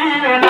దీవెనా పల్లె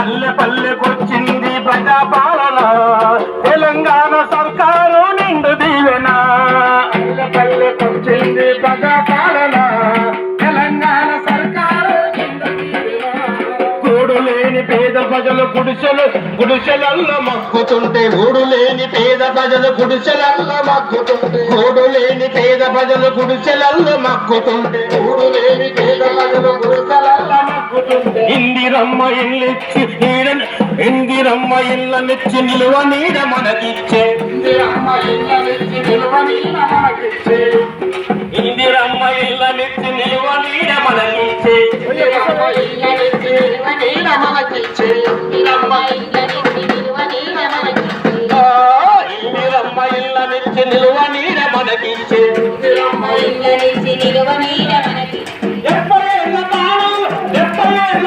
పల్లె పల్లెకొచ్చింది ప్రజాపాలన. తెలంగాణ సర్కార్ లేని పేద ప్రజలు గుడిసెలు గుడిసెలల్ల మక్కుతుంటే గూడు లేని పేద ప్రజలు గుడిసెలల్ల మక్కుతుంటే గూడు లేని పేద ప్రజలు గుడిసెలల్ల మక్కుతుంటే గూడు లేని పేద ప్రజలు గుడిసెలల్ల మక్కుతుంటే ఇందిరమ్మ ఇల్లిచ్చి నీడని ఇందిరమ్మ ఇళ్ళనిచ్చి నిలువ నీడ మనకిచ్చే. ఇందిరమ్మ ఇళ్ళనిచ్చి నిలువ నీడ మనకిచ్చే. ఇందిరమ్మ ఇళ్ళనిచ్చి నిలువ నీడ మనకిచ్చే. ఇందిరమ్మ ఇళ్ళనిచ్చి నీడ మనకిచ్చే ఇందిరమ్మ ఇళ్ళనిచ్చి నిలువ నీడ మనకిచ్చే డెబ్బై ఏళ్ళ డెబ్బై ఏళ్ళ